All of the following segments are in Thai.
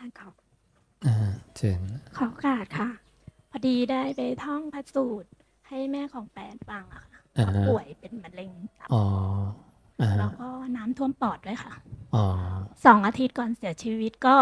ารย์ขออ่าเชิญขอโอกาสค่ะ พอดีได้ไปท่องพระสูตรให้แม่ของแฟนฟังอะค่ะอ่าฮะป่วยเป็นมะเร็งตับอ๋ออ่าแล้วก็น้ำท่วมปอดด้วยค่ะ อ๋อสองอาทิตย์ก่อนเสียชีวิตก็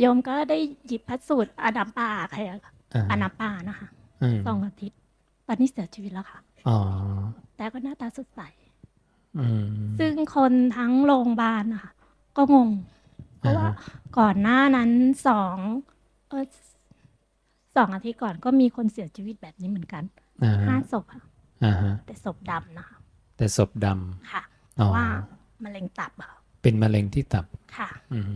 โยมก็ได้หยิบพระสูตรอาดัมปาใครอะอ่าอานาปานะคะอืมสองอาทิตย์ ตอนนี้เสียชีวิตแล้วค่ะ อ๋อแต่ก็หน้าตาสดใส อืมซึ่งคนทั้งโรงพยาบาลนะคะก็งง เพราะว่าอ่าฮะก่อนหน้านั้นสองเออสองอาทิตย์ก่อนก็มีคนเสียชีวิตแบบนี้เหมือนกันอ่าห้าฮะศพค่ะอ่าฮะแต่ศพดำนะคะแต่ศพดค่ะำเพราะว่ามะเร็งตับอะเป็นมะเร็งที่ตับค่ะอืม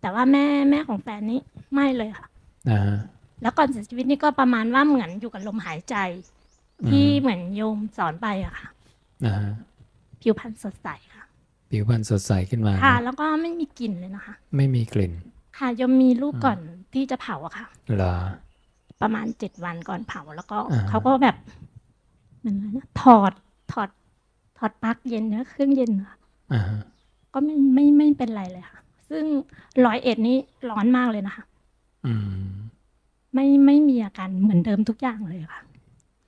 แต่ว่าแม่แม่ของแฟนนี่ไม่เลยค่ะอ่าฮะแล้วก่อนเสียชีวิตนี่ก็ประมาณว่าเหมือนอยู่กับลมหายใจ ที่เหมือนโยมสอนไปอะค่ะอ่าฮะผิวพรรณสดใสค่ะ ผิวพรรณสดใสขึ้นมาค่ะนะแล้วก็ไม่มีกลิ่นเลยนะคะ ไม่มีกลิ่น ค่ะโยมมีรูปก่อนที่จะเผาอะค่ะเหรอประมาณเจ็ดวันก่อนเผาแล้วก็อ่าเขาก็แบบเหมือนอะไรนะถอดถอด ถอดปลั๊กเย็นเนื้อเครื่องเย็นอะอ่าฮะก็ไม่ไม่ไม่เป็นไรเลยค่ะ ซึ่งร้อยเอ็ดนี่ร้อนมากเลยนะคะอืม ไม่ไม่มีอาการเหมือนเดิมทุกอย่างเลยค่ะ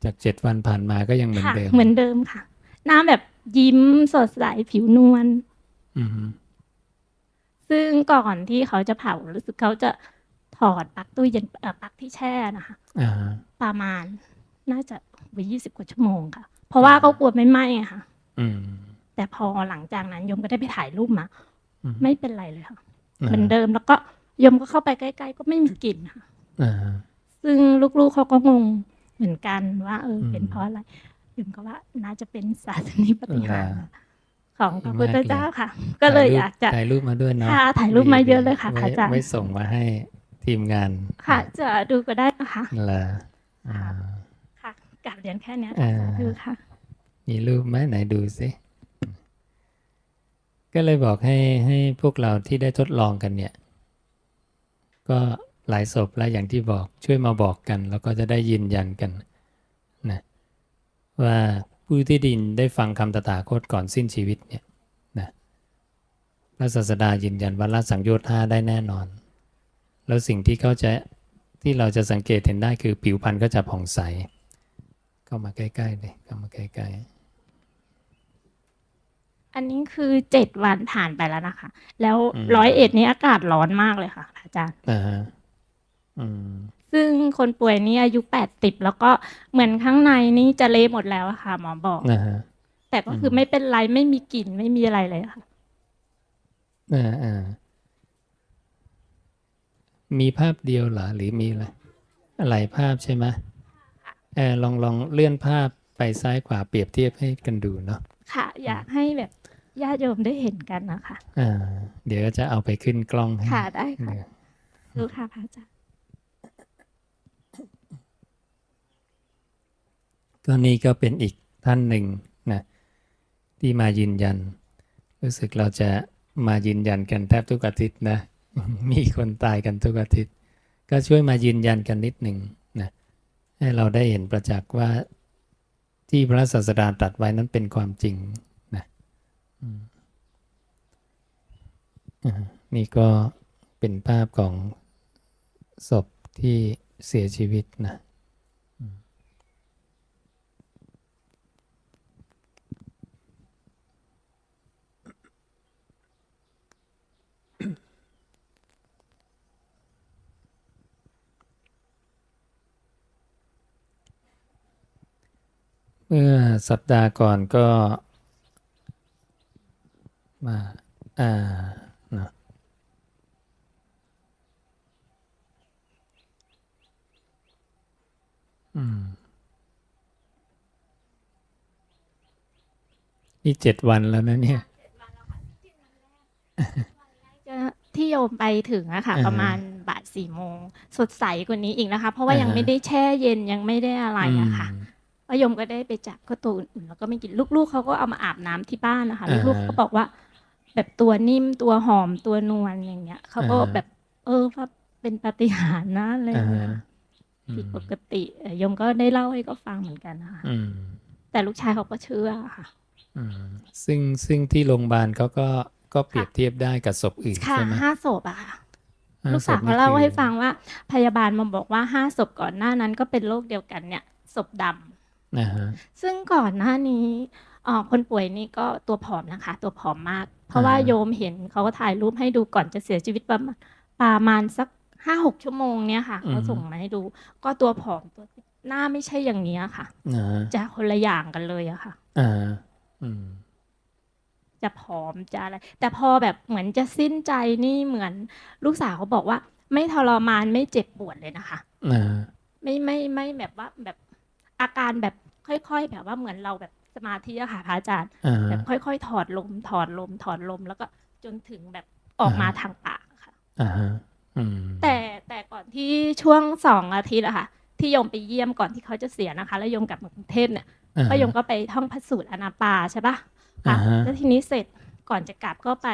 จากเจ็ดวันผ่านมาก็ยังเหมือนค่ะเดิม เหมือนเดิมค่ะ หน้าแบบ ยิ้มสดใสผิวนวลอืมซึ่งก่อนที่เขาจะเผารู้สึกเขาจะถอดปลั๊กตู้เย็นเอ่อปลั๊กที่แช่นะคะอ่าฮะประมาณน่าจะวิยี่สิบกว่าชั่วโมงค่ะ เพราะว่าเขากลัวไม่ไหม้อะค่ะอืมแต่พอหลังจากนั้นโยมก็ได้ไปถ่ายรูปมาอืมไม่เป็นไรเลยค่ะเหมือนเดิมแล้วก็โยมก็เข้าไปใกล้ๆก็ไม่มีกลิ่นค่ะอ่าฮะซึ่งลูกๆเขาก็งงเหมือนกันว่า เอออมเป็นเพราะอะไร โยมก็ว่าน่าจะเป็นศาสนิปฏิหารย์อ่าของพระพุทธมากเลยเจ้าค่ะ ก็เลยอยากจะถ่ายรูปมาด้วยเนาะค่ะถ่ายรูปมาเยอะเลยค่ะไว้พระอาจารย์ไว้ส่งมาให้ทีมงาน ค่ะ จะดูก็ได้นะคะเหรออ่าค่ะกลับเรียนแค่เนี้ยอ่าดูค่ะ มีรูปไหมไหนดูสิก็เลยบอกให้ให้พวกเราที่ได้ทดลองกันเนี่ย ก็หลายศพแล้วอย่างที่บอกช่วยมาบอกกัน แล้วก็จะได้ยืนยันกันนะ ว่าผู้ที่ดินได้ฟังคำตถาคตก่อนสิ้นชีวิตเนี่ยนะพระศาสดายืนยันว่าละสังโยชน์ห้าได้แน่นอน แล้วสิ่งที่เขาจะที่เราจะสังเกตเห็นได้คือผิวพรรณก็จะผ่องใส เข้ามาใกล้ๆเลยเข้ามาใกล้ๆอันนี้คือเจ็ดวันผ่านไปแล้วนะคะ แล้วอืมร้อยเอ็ดนี้อากาศร้อนมากเลยค่ะพระอาจารย์อ่าฮะอืม ซึ่งคนป่วยนี่อายุแปดสิบแล้วก็เหมือนข้างในนี่จะเละหมดแล้วอะค่ะ หมอบอกอ่าฮะ แต่ก็คืออมไม่เป็นไรไม่มีกลิ่นไม่มีอะไรเลยค่ะ อ่าอ่ามีภาพเดียวเหรอหรือมีอะไรหลายภาพใช่ไหมเออลองลองเลื่อนภาพไปซ้ายขวาเปรียบเทียบให้กันดูเนาะค่ะ อยากให้แบบญาติโยมได้เห็นกันนะคะ อ่า เดี๋ยวจะเอาไปขึ้นกล้องให้ค่ะได้ค่ะเดี๋ยวดูค่ะพระอาจารย์ ก็นี่ก็เป็นอีกท่านหนึ่งนะที่มายืนยัน รู้สึกเราจะมายืนยันกันแทบทุกอาทิตย์นะ มีคนตายกันทุกอาทิตย์ ก็ช่วยมายืนยันกันนิดหนึ่งนะให้เราได้เห็นประจักษ์ว่าที่พระศาสดาตรัสไว้นั้นเป็นความจริงนะนี่ก็เป็นภาพของศพที่เสียชีวิตนะ เมื่อสัปดาห์ก่อนก็มาอ่าเนอะอืมนี่เจ็ดวันแล้วนะเนี่ย จะที่โยมไปถึงอะค่ะอ่าฮะประมาณบ่ายสี่โมง สดใสกว่านี้อีกนะคะ เพราะว่ายังอ่าฮะไม่ได้แช่เย็นยังไม่ได้อะไรอะค่ะ อืม แล้วโยมก็ได้ไปจับก็ตัวอุ่นๆแล้วก็ไม่กินลูกๆเขาก็เอามาอาบน้ำที่บ้านนะคะอ่าฮะลูกๆเขาบอกว่า แบบตัวนิ่มตัวหอมตัวนวลอย่างเงี้ยเขาก็อ่าฮะแบบ เออว่าเป็นปาฏิหาริย์นะอะไรอย่างเงี้ยอ่าฮะผิดปกติเอ่อโยมก็ได้เล่าให้เขาฟังเหมือนกันนะคะอืมแต่ลูกชายเขาก็เชื่อค่ะอืมซึ่งซึ่งที่โรงพยาบาลเขาก็ก็เปรียบเทียบได้กับศพอื่นค่ะใช่ไหมห้าศพอะค่ะห้าลูกสาวศพเขาเล่าคือให้ฟังว่า พยาบาลมาบอกว่าห้าศพก่อนหน้านั้นก็เป็นโรคเดียวกันเนี่ยศพดำ อ่าฮะซึ่งก่อนหน้านี้เอ่อคนป่วยนี่ก็ตัวผอมนะคะ ตัวผอมมาก เพราะว่าโยมเห็นเขาก็ถ่ายรูปให้ดูก่อนจะเสียชีวิตประมาณประมาณสักห้าหกชั่วโมงเนี่ยค่ะเขาส่งมาให้ดู ก็ตัวผอมตัวหน้าไม่ใช่อย่างนี้ยค่ะอ่าฮะจะคนละอย่างกันเลยอะค่ะอ่าอืมจะผอมจะอะไร แต่พอแบบเหมือนจะสิ้นใจนี่เหมือนลูกสาวเขาบอกว่า ไม่ทรมานไม่เจ็บปวดเลยนะคะอ่าไม่ไม่ไม่แบบว่าแบบ อาการแบบค่อยๆ แบบว่าเหมือนเราแบบสมาธิอะค่ะพระอาจารย์อ่าแบบค่อยๆ ถอดลม ถอดลม ถอดลม แล้วก็จนถึงแบบออกมาทางปากค่ะ อ่าฮะอืมแต่แต่ก่อนที่ช่วงสองอาทิตย์อะค่ะ ที่โยมไปเยี่ยมก่อนที่เขาจะเสียนะคะ แล้วโยมกลับมากรุงเทพเนี่ยอ่าก็โยมก็ไปท่องพระสูตรอนาปาใช่ปะค่ะอ่าฮะ แล้วทีนี้เสร็จก่อนจะกลับก็ไป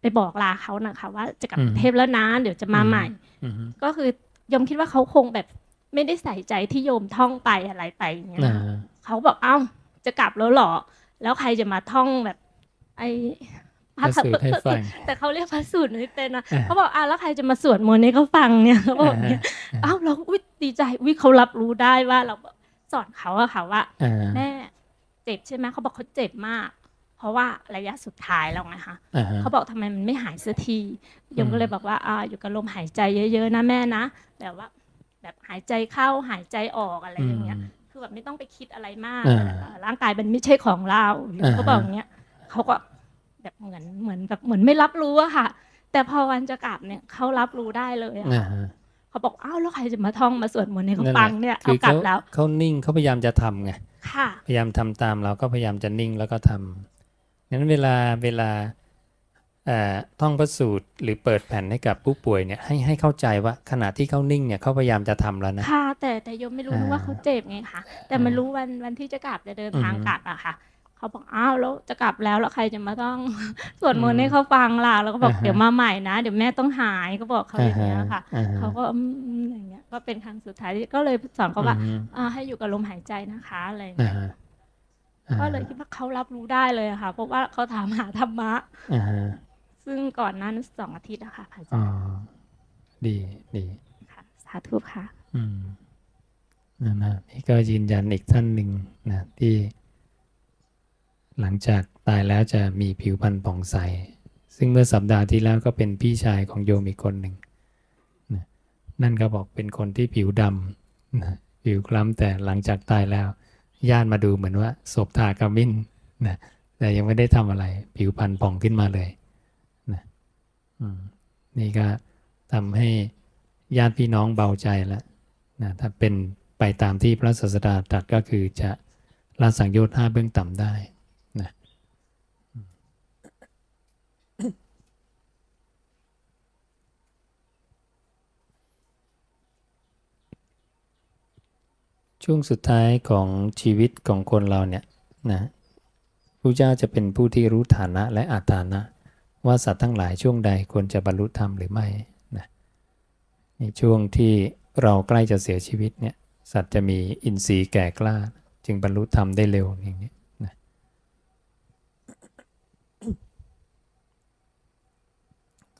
ไปบอกลาเขานะคะ ว่าจะกลับอืมกรุงเทพแล้วนะเดี๋ยวจะมาอืม ใหม่ อืมก็คือโยมคิดว่าเขาคงแบบ ไม่ได้ใส่ใจที่โยมท่องไปอะไรไปอย่างเงี้ยอ่านะคะเขาบอกเอ้าจะกลับแล้วเหรอ แล้วใครจะมาท่องแบบ ไอพระสูตรให้ฟังแต่เขาเรียกพระสูตรไม่เป็นนะอ่าเขาบอกอ้าวแล้วใครจะมาสวดมนต์ให้เขาฟังเนี่ยเขาบอกเนี่ยอ้าวเราอุ้ยดีใจอุ้ยเขารับรู้ได้ว่าเราสอนเขาอะค่ะว่าอ่าแม่เจ็บใช่ไหมเขาบอกเขาเจ็บมาก เพราะว่าระยะสุดท้ายแล้วไงคะอ่าฮะเขาบอกทำไมมันไม่หายสักทีโยมอืมก็เลยบอกว่าอ่าอยู่กับลมหายใจเยอะ ๆ นะแม่นะแบบว่า แบบหายใจเข้าหายใจออกอะไรอย่างเงี้ย คือแบบไม่ต้องไปคิดอะไรมากอ่าเอ่อร่างกายมันไม่ใช่ของเราอ่าเขาบอกอย่างเงี้ยเขาก็แบบเหมือนเหมือนแบบเหมือนไม่รับรู้อะค่ะ แต่พอวันจะกลับเนี่ยเขารับรู้ได้เลยอะอ่าค่ะฮะเขาบอกอ้าวแล้วใครจะมาท่องมาสวดมนต์ให้เขานั่นแหละฟังเนี่ยคืเอาอกลัเขาบแล้วเขานิ่งเขาพยายามจะทำไงค่ะพยายามทำตามเราก็พยายามจะนิ่งแล้วก็ทำงั้นเวลาเวลาเอ่อ ท่องพระสูตรหรือเปิดแผ่นให้กับผู้ป่วยเนี่ยให้ให้เข้าใจว่าขณะที่เขานิ่งเนี่ยเขาพยายามจะทำแล้วนะค่ะแต่แต่โยมไม่รู้อ่าว่าเขาเจ็บไงคะแต่มันอ่ารู้วันวันที่จะกลับจะเดินทางอือฮึกลับอะค่ะเขาบอกอ้าวแล้วจะกลับแล้วแล้วใครจะมาต้องสวดมนอืต์มให้เขาฟังล่ะแล้วก็บอกอ่าฮะเดี๋ยวมาใหม่นะ เดี๋ยวแม่ต้องหายก็บอกเขาอย่างเงี้ยค่ะอ่าฮะเขาก็อืมอย่างเงี้ยก็เป็นครั้งสุดท้ายที่ก็เลยสอนเขาว่าอืมอ่าให้อยู่กับลมหายใจนะคะอะไรอย่างอ่าเงี้ยฮะอ่าก็เลยคิดว่าเขารับรู้ได้เลยอะค่ะเพราะว่าเขาถามหาธรรมะอ่าฮะ ซึ่งก่อนหนั้นสองอาทิตย์อะค่ะพระอาอ๋จาอรย์ดีดีค่ะสาธุค่ะ อืมนั่นนะนี่ก็ยืนยันอีกท่านหนึ่งนะที่หลังจากตายแล้วจะมีผิวพรรณผ่องใส ซึ่งเมื่อสัปดาห์ที่แล้วก็เป็นพี่ชายของโยมอีกคนหนึ่งนะนั่นก็บอกเป็นคนที่ผิวดำนะผิวคล้ำแต่หลังจากตายแล้ว ญาติมาดูเหมือนว่าศพทากระมิ้นนะแต่ยังไม่ได้ทำอะไร ผิวพรรณผ่องขึ้นมาเลยนะอืม นี่ก็ทำให้ญาติพี่น้องเบาใจแล้วนะถ้าเป็นไปตามที่พระศาสดาตรัสก็คือจะละสังโยชน์ห้าเบื้องต่ำได้นะช่วงสุดท้ายของชีวิตของคนเราเนี่ยนะพระเจ้าจะเป็นผู้ที่รู้ฐานะและอาฐานะ ว่าสัตว์ทั้งหลายช่วงใดควรจะบรรลุธรรมหรือไม่นะในช่วงที่เราใกล้จะเสียชีวิตเนี่ยสัตว์จะมีอินทรีย์แก่กล้า จึงบรรลุธรรมได้เร็วอย่างนี้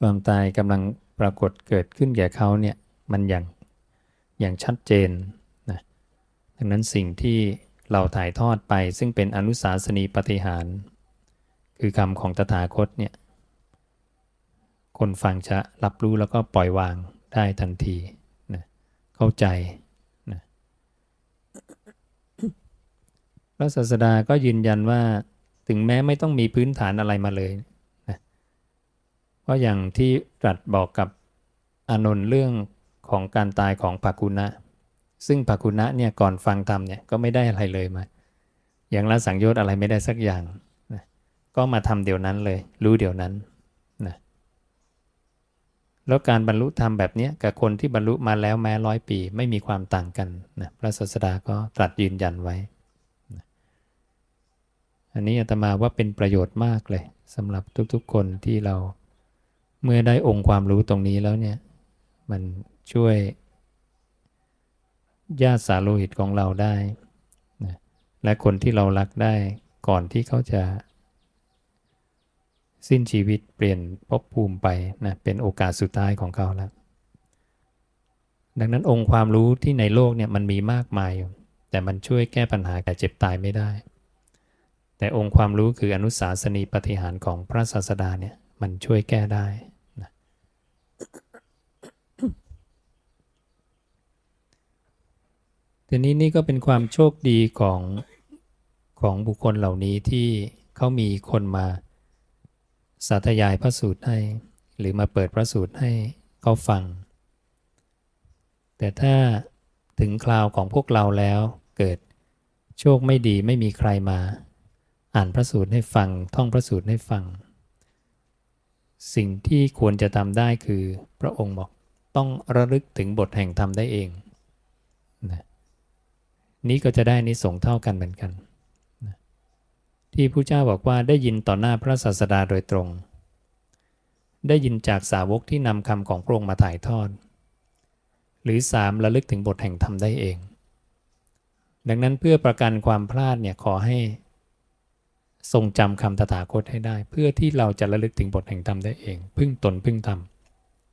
ความตายกำลังปรากฏเกิดขึ้นแก่เขาเนี่ยมันอย่างอย่างชัดเจนนะดังนั้นสิ่งที่เราถ่ายทอดไปซึ่งเป็นอนุสาสนีปฏิหาร คือคำของตถาคตเนี่ย คนฟังจะรับรู้แล้วก็ปล่อยวางได้ทันทีนะเข้าใจนะพระศาสดาก็ยืนยันว่าถึงแม้ไม่ต้องมีพื้นฐานอะไรมาเลยเพราะอย่างที่ตรัสบอกกับอานนท์เรื่องของการตายของภากุณะ ซึ่งภากุณะเนี่ยก่อนฟังธรรมเนี่ยก็ไม่ได้อะไรเลยมาอย่างละสังโยชน์อะไรไม่ได้สักอย่างนะก็มาทำเดี๋ยวนั้นเลย รู้เดี๋ยวนั้น แล้วการบรรลุธรรมแบบนี้กับคนที่บรรลุมาแล้วแม้ร้อยปี ไม่มีความต่างกันนะพระศาสดาก็ตรัสยืนยันไว้นะอันนี้อาตมาว่าเป็นประโยชน์มากเลยสำหรับทุกๆคนที่เราเมื่อได้องค์ความรู้ตรงนี้แล้วเนี่ยมันช่วยญาติสาโลหิตของเราได้นะและคนที่เรารักได้ก่อนที่เขาจะ สิ้นชีวิตเปลี่ยนภพภูมิไปนะเป็นโอกาสสุดท้ายของเขาแล้ว ดังนั้นองค์ความรู้ที่ในโลกเนี่ยมันมีมากมาย แต่มันช่วยแก้ปัญหาแก่เจ็บตายไม่ได้ แต่องค์ความรู้คืออนุสาสนีปฏิหารของพระศาสดาเนี่ยมันช่วยแก้ได้นะทีนี้นี่ก็เป็นความโชคดีของของบุคคลเหล่านี้ที่เขามีคนมา สาธยายพระสูตรให้ หรือมาเปิดพระสูตรให้เขาฟัง แต่ถ้าถึงคราวของพวกเราแล้วเกิดโชคไม่ดีไม่มีใครมา อ่านพระสูตรให้ฟัง ท่องพระสูตรให้ฟัง สิ่งที่ควรจะทำได้คือพระองค์บอกต้องระลึกถึงบทแห่งธรรมได้เองนะนี้ก็จะได้นิสงส์เท่ากันเหมือนกัน ที่พระเจ้าบอกว่าได้ยินต่อหน้าพระศาสดาโดยตรง ได้ยินจากสาวกที่นำคำของพระองค์มาถ่ายทอด หรือสามระลึกถึงบทแห่งธรรมได้เอง ดังนั้นเพื่อประกันความพลาดเนี่ยขอให้ทรงจำคำตถาคตให้ได้ เพื่อที่เราจะระลึกถึงบทแห่งธรรมได้เอง พึ่งตนพึ่งธรรม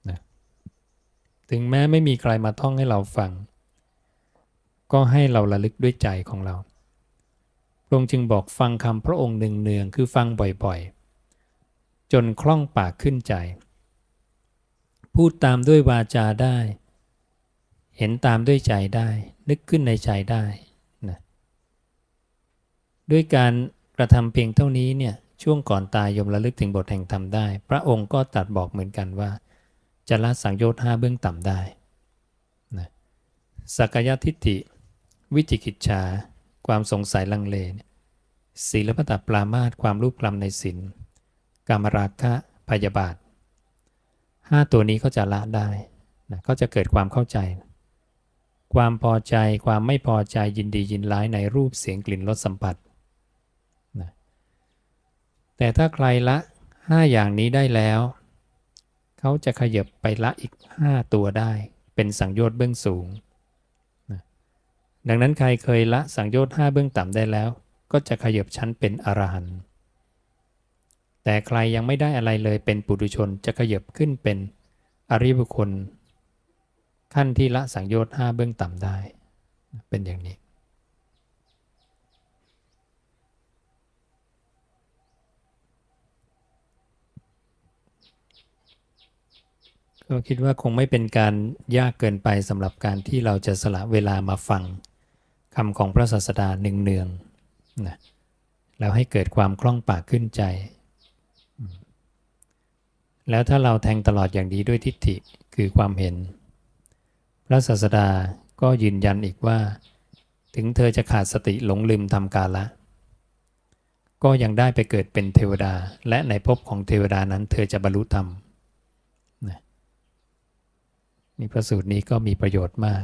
นะถึงแม้ไม่มีใครมาท่องให้เราฟัง ก็ให้เราระลึกด้วยใจของเรา พระองค์จึงบอกฟังคำพระองค์หนึ่งเนืองคือฟังบ่อยๆ จนคล่องปากขึ้นใจ พูดตามด้วยวาจาได้ เห็นตามด้วยใจได้ นึกขึ้นในใจได้นะด้วยการกระทำเพียงเท่านี้เนี่ยช่วงก่อนตายยมระลึกถึงบทแห่งธรรมได้ พระองค์ก็ตรัดบอกเหมือนกันว่า จะละสังโยชน์ห้าเบื้องต่ำได้นะสักยทิฏฐิ วิจิกิจฉา ความสงสัยลังเลเนี่ยศีลปตปรามาตความรูปกลำในศีลกามราคะพยาบาทห้าตัวนี้ก็จะละได้นะก็จะเกิดความเข้าใจ ความพอใจความไม่พอใจยินดียินร้ายในรูปเสียงกลิ่นรสสัมผัสนะแต่ถ้าใครละห้าอย่างนี้ได้แล้ว เขาจะขยับไปละอีกห้าตัวได้ เป็นสังโยชน์เบื้องสูง ดังนั้นใครเคยละสังโยชน์ห้าเบื้องต่ำได้แล้ว ก็จะขยับชั้นเป็นอรหันต์แต่ใครยังไม่ได้อะไรเลยเป็นปุถุชนจะขยับขึ้นเป็นอริบุคคล ขั้นที่ละสังโยชน์ห้าเบื้องต่ำได้ เป็นอย่างนี้ ก็คิดว่าคงไม่เป็นการยากเกินไปสำหรับการที่เราจะสละเวลามาฟังคำของพระศาสดาหนึ่งเนืองๆนะแล้วให้เกิดความคล่องปากขึ้นใจ แล้วถ้าเราแทงตลอดอย่างดีด้วยทิฏฐิคือความเห็น พระศาสดาก็ยืนยันอีกว่า ถึงเธอจะขาดสติหลงลืมทำกาละ ก็ยังได้ไปเกิดเป็นเทวดา และในภพของเทวดานั้นเธอจะบรรลุธรรม นี่พระสูตรนี้ก็มีประโยชน์มาก